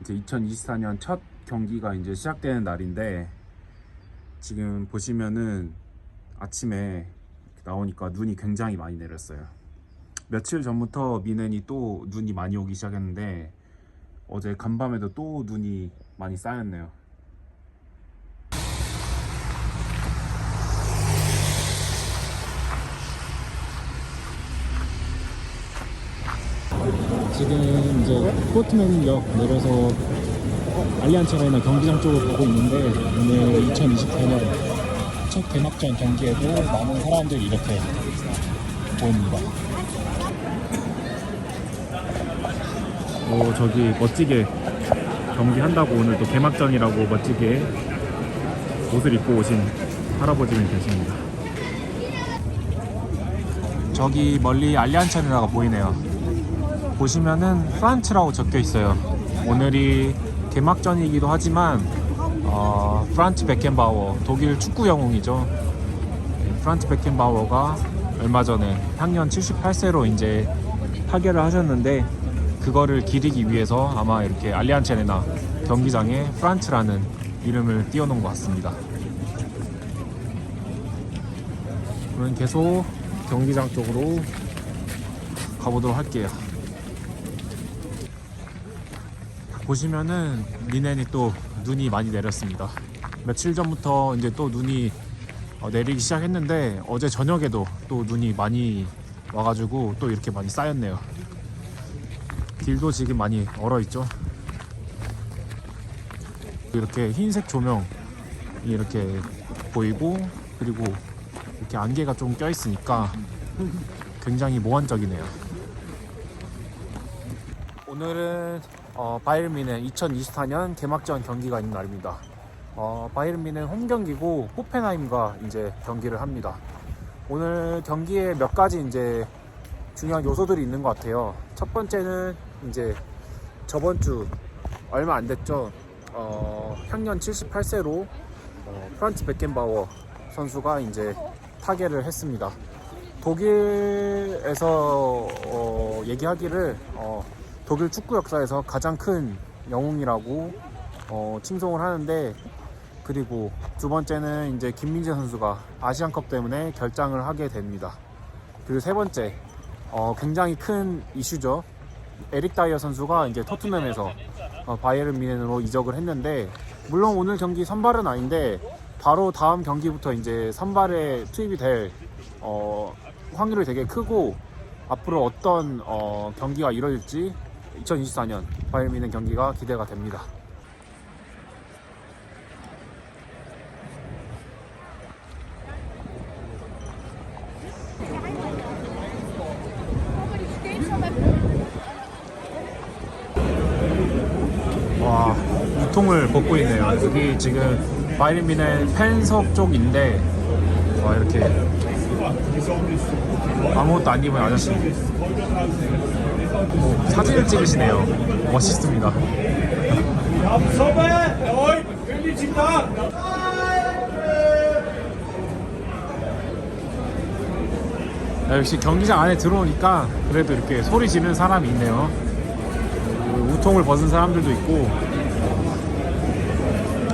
이제 2024년 첫 경기가 이제 시작되는 날인데 지금 보시면은 아침에 나오니까 눈이 굉장히 많이 내렸어요. 며칠 전부터 미넨이 또 눈이 많이 오기 시작했는데 어제 간밤에도 또 눈이 많이 쌓였네요. 지금 이제 포트맨역 내려서 알리안츠 아레나 경기장 쪽으로 가고 있는데 오늘 2024년 첫 개막전 경기에도 많은 사람들이 이렇게 보입니다. 오 저기 멋지게 경기한다고 오늘 또 개막전이라고 멋지게 옷을 입고 오신 할아버지는 계십니다. 저기 멀리 알리안츠 아레나가 보이네요. 보시면은 프란츠라고 적혀 있어요. 오늘이 개막전이기도 하지만 어, 프란츠 베켄바워 독일 축구 영웅이죠. 프란츠 베켄바워가 얼마 전에 향년 78세로 이제 타결을 하셨는데 그거를 기리기 위해서 아마 이렇게 알리안츠 아레나 경기장에 프란츠라는 이름을 띄워놓은 것 같습니다. 그러면 계속 경기장 쪽으로 가보도록 할게요. 보시면은 미넨이 또 눈이 많이 내렸습니다. 며칠 전부터 이제 또 눈이 어, 내리기 시작했는데 어제 저녁에도 또 눈이 많이 와가지고 또 이렇게 많이 쌓였네요. 길도 지금 많이 얼어 있죠. 이렇게 흰색 조명이 이렇게 보이고 그리고 이렇게 안개가 좀 껴 있으니까 굉장히 몽환적이네요. 오늘은 어, 바이에른 미넨 2024년 개막전 경기가 있는 날입니다. 어, 바이에른 미넨 홈 경기고 호펜하임과 이제 경기를 합니다. 오늘 경기에 몇 가지 이제 중요한 요소들이 있는 것 같아요. 첫 번째는 이제 저번 주 얼마 안 됐죠. 어, 향년 78세로 어, 프란츠 베켄바워 선수가 이제 타계를 했습니다. 독일에서 어, 얘기하기를 어, 독일 축구 역사에서 가장 큰 영웅이라고 어, 칭송을 하는데 그리고 두 번째는 이제 김민재 선수가 아시안컵 때문에 결장을 하게 됩니다. 그리고 세 번째 어, 굉장히 큰 이슈죠. 에릭 다이어 선수가 이제 토트넘에서 어, 바이에른 미넨으로 이적을 했는데 물론 오늘 경기 선발은 아닌데 바로 다음 경기부터 이제 선발에 투입이 될 어, 확률이 되게 크고 앞으로 어떤 어, 경기가 이뤄질지 2024년 바이에른 미넨 경기가 기대가 됩니다. 와 우통을 벗고 있네요. 여기 지금 미넨 팬석 쪽인데 와 이렇게 아무것도 안 입은 아저씨 뭐, 사진을 찍으시네요. 멋있습니다. 야, 역시 경기장 안에 들어오니까 그래도 이렇게 소리 지르는 사람이 있네요. 그리고 우통을 벗은 사람들도 있고.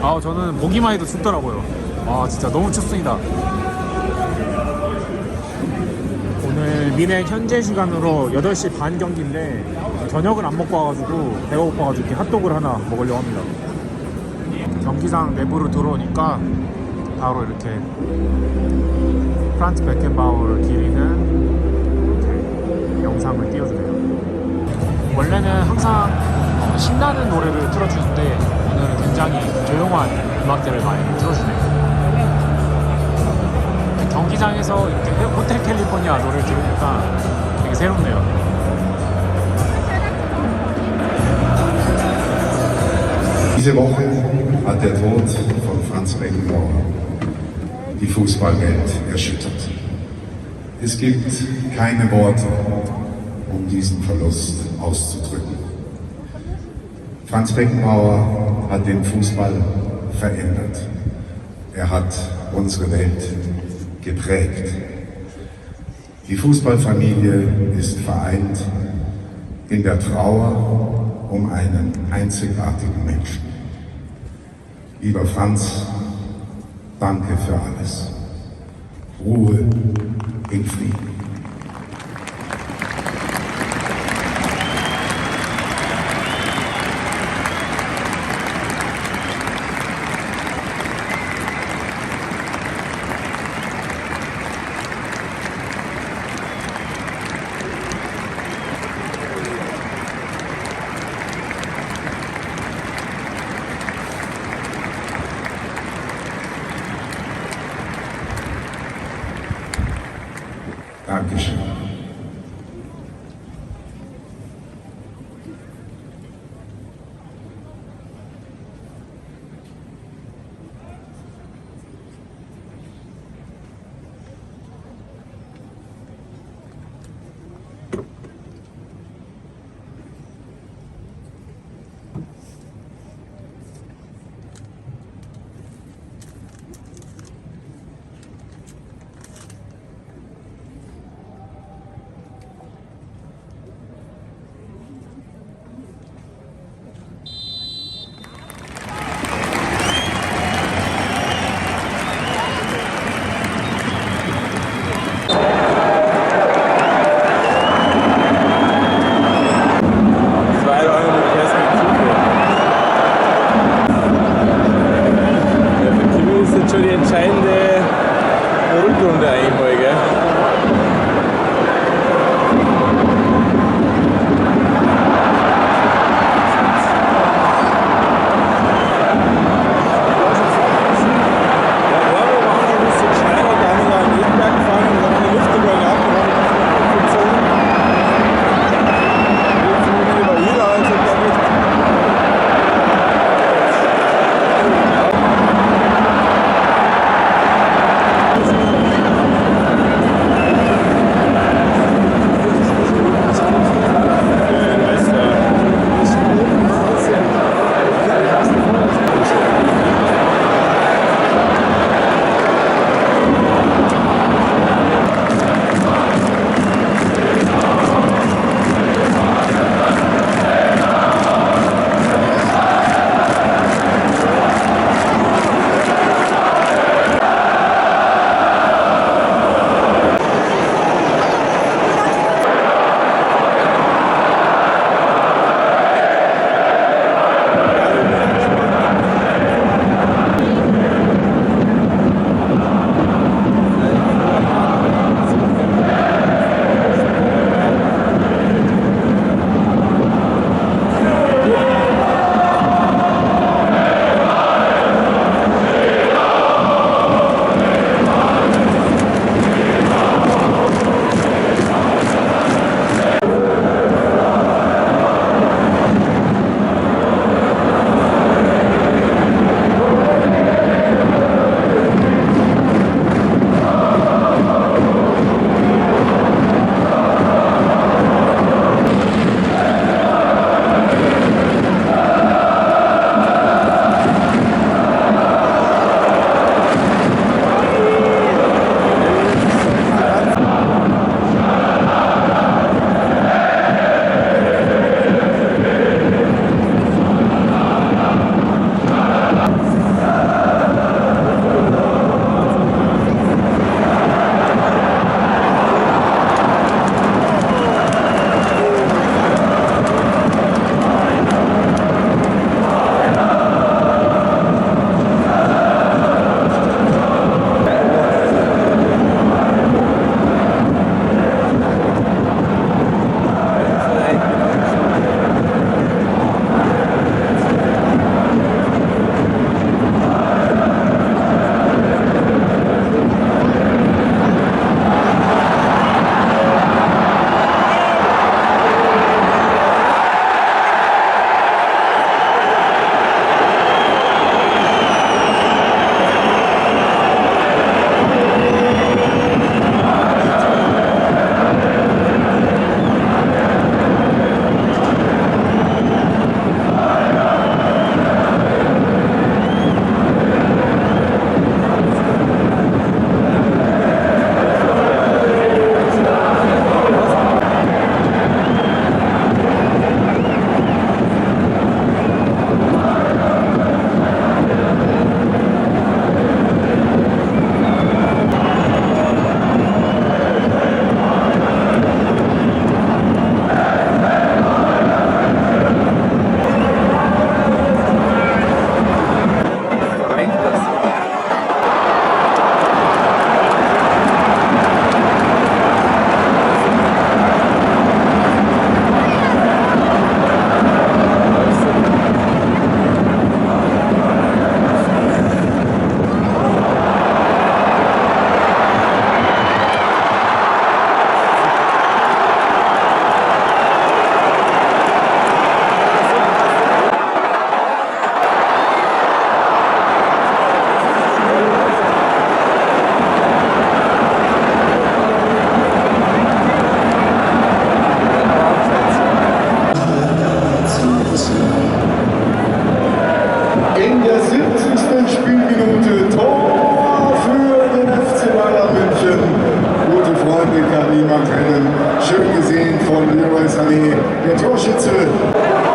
아, 저는 보기만 해도 춥더라고요. 아, 진짜 너무 춥습니다. 미네 현재 시간으로 8시 반 경기인데 저녁을 안 먹고 와가지고 배가 고파가지고 이렇게 핫도그를 하나 먹으려고 합니다. 경기장 내부로 들어오니까 바로 이렇게 프란츠 베켄바우를 기리는 영상을 띄워주네요. 원래는 항상 어, 신나는 노래를 틀어주는데 오늘은 굉장히 조용한 음악들을 많이 틀어주네요. 경기장에서 이렇게 호텔 캘리포니아 노래를 들으니까 되게 새롭네요. Diese Woche hat der Tod von Franz Beckenbauer die Fußballwelt erschüttert. Es gibt keine Worte, um diesen Verlust auszudrücken. Franz Beckenbauer hat den Fußball verändert. Er hat unsere Welt geprägt. Die Fußballfamilie ist vereint in der Trauer um einen einzigartigen Menschen. Lieber Franz, danke für alles. Ruhe in Frieden. thank herkese. Schon die entscheidende Rückrunde einmal, In der 70. Spielminute Tor für den FC Bayern München. Gute Freunde kann niemand trennen. Schön gesehen von Leroy Sané, der Torschütze.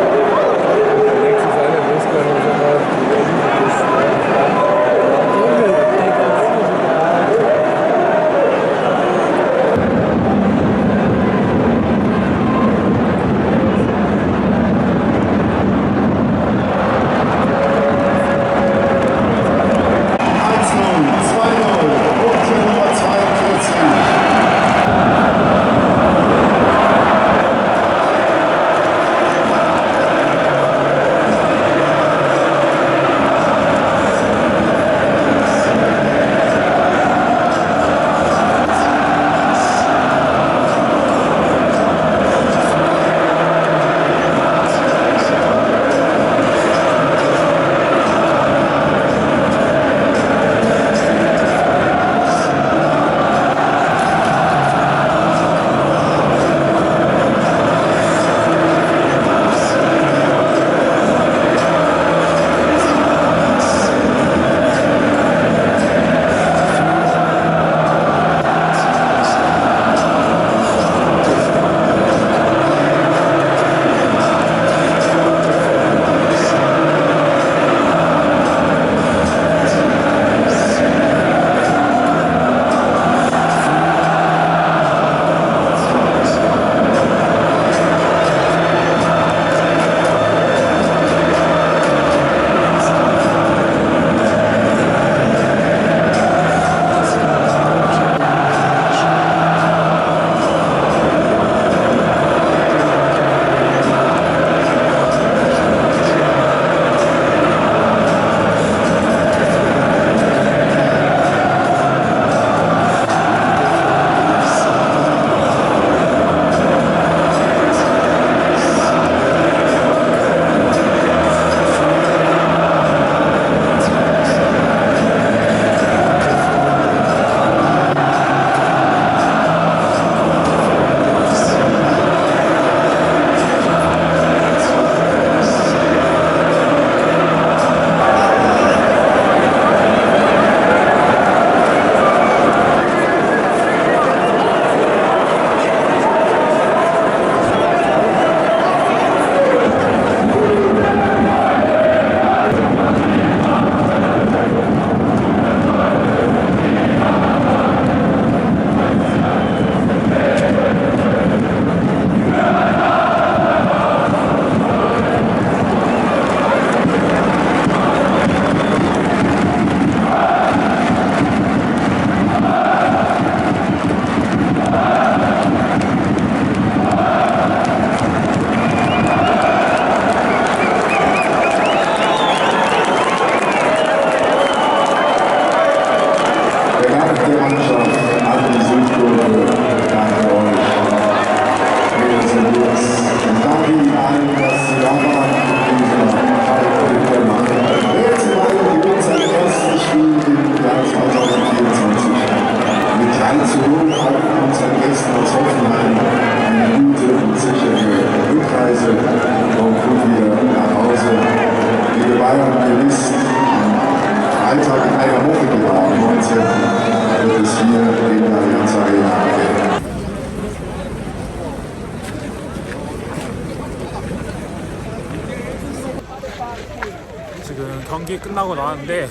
지금 경기 끝나고 나왔는데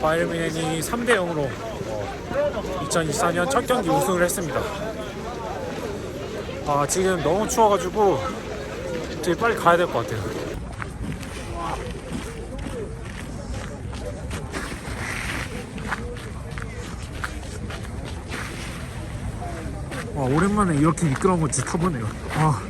바이에른 뮌헨이 3대 0으로 2024년 첫 경기 우승을 했습니다. 아 지금 너무 추워가지고 되게 빨리 가야 될 것 같아요. 와 오랜만에 이렇게 미끄러운 거 진짜 타보네요. 아